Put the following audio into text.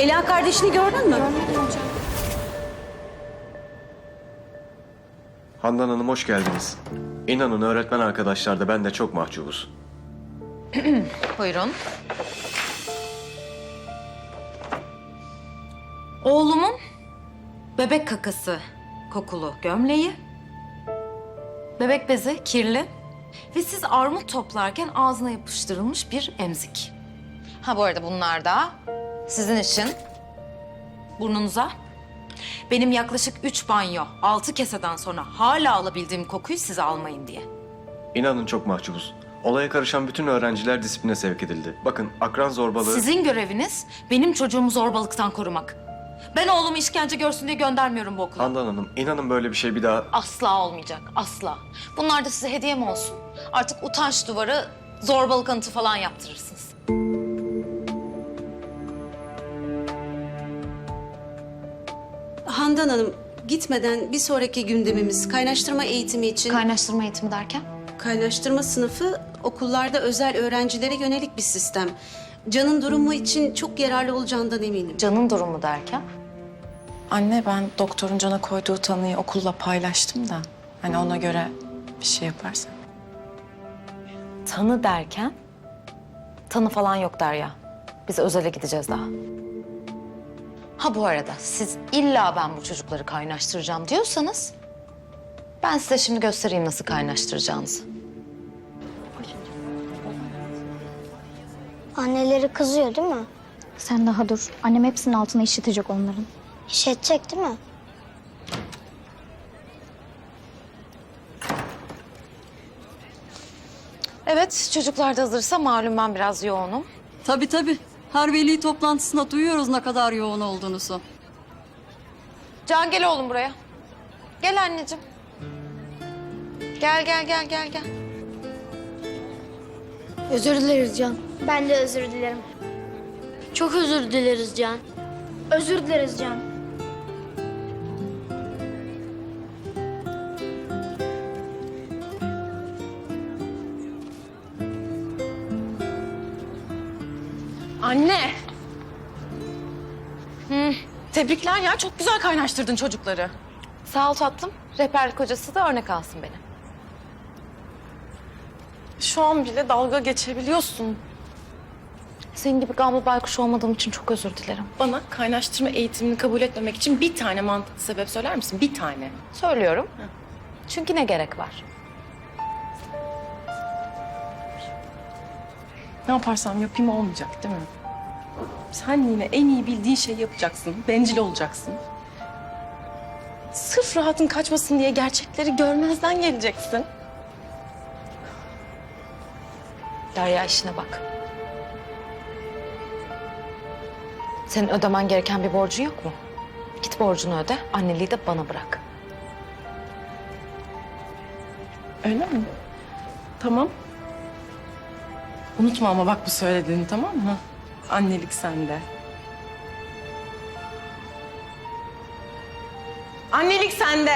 Ela kardeşini gördün mü? Handan Hanım hoş geldiniz. İnanın öğretmen arkadaşlar da ben de çok mahcubuz. Buyurun. Oğlumun bebek kakası kokulu gömleği, bebek bezi kirli ve siz armut toplarken ağzına yapıştırılmış bir emzik. Ha bu arada bunlar da sizin için burnunuza. Benim yaklaşık üç banyo, altı keseden sonra hala alabildiğim kokuyu siz almayın diye. İnanın çok mahcubuz. Olaya karışan bütün öğrenciler disipline sevk edildi. Bakın akran zorbalığı... Sizin göreviniz benim çocuğumu zorbalıktan korumak. Ben oğlumu işkence görsün diye göndermiyorum bu okula. Handan Hanım inanın böyle bir şey bir daha... Asla olmayacak, asla. Bunlar da size hediye mi olsun? Artık utanç duvarı, zorbalık anıtı falan yaptırırsınız. Handan Hanım gitmeden bir sonraki gündemimiz kaynaştırma eğitimi için Kaynaştırma eğitimi derken? kaynaştırma sınıfı okullarda özel öğrencilere yönelik bir sistem. Can'ın durumu için çok yararlı olacağından eminim. Canın durumu derken? Anne ben doktorun cana koyduğu tanıyı okulla paylaştım da. Hani ona göre bir şey yaparsan. Tanı derken? Tanı falan yok Derya. Biz özele gideceğiz daha. Ha bu arada siz illa ben bu çocukları kaynaştıracağım diyorsanız... ...ben size şimdi göstereyim nasıl kaynaştıracağınızı. Anneleri kızıyor değil mi? Sen daha dur. Annem hepsinin altına işitecek onların. İşitecek değil mi? Evet, çocuklar da hazırsa malum ben biraz yoğunum. Tabii tabii. Her veli toplantısında duyuyoruz ne kadar yoğun olduğunuzu. Can gel oğlum buraya. Gel anneciğim. Gel gel gel gel gel. Özür dileriz Can. Ben de özür dilerim. Çok özür dileriz Can. Özür dileriz Can. Anne! Tebrikler ya çok güzel kaynaştırdın çocukları. Sağ ol tatlım. Rehberlik hocası da örnek alsın beni. Şu an bile dalga geçebiliyorsun. Senin gibi gamlı baykuş olmadığım için çok özür dilerim. Bana kaynaştırma eğitimini kabul etmemek için bir tane mantıklı sebep söyler misin? Bir tane. Söylüyorum. Çünkü ne gerek var? Ne yaparsam yapayım olmayacak değil mi? Sen yine en iyi bildiğin şeyi yapacaksın. Bencil olacaksın. Sırf rahatın kaçmasın diye gerçekleri görmezden geleceksin. Derya işine bak. Senin ödemen gereken bir borcun yok mu? Git borcunu öde, anneliği de bana bırak. Öyle mi? Tamam. Unutma ama bak bu söylediğini tamam mı? Annelik sende. Annelik sende.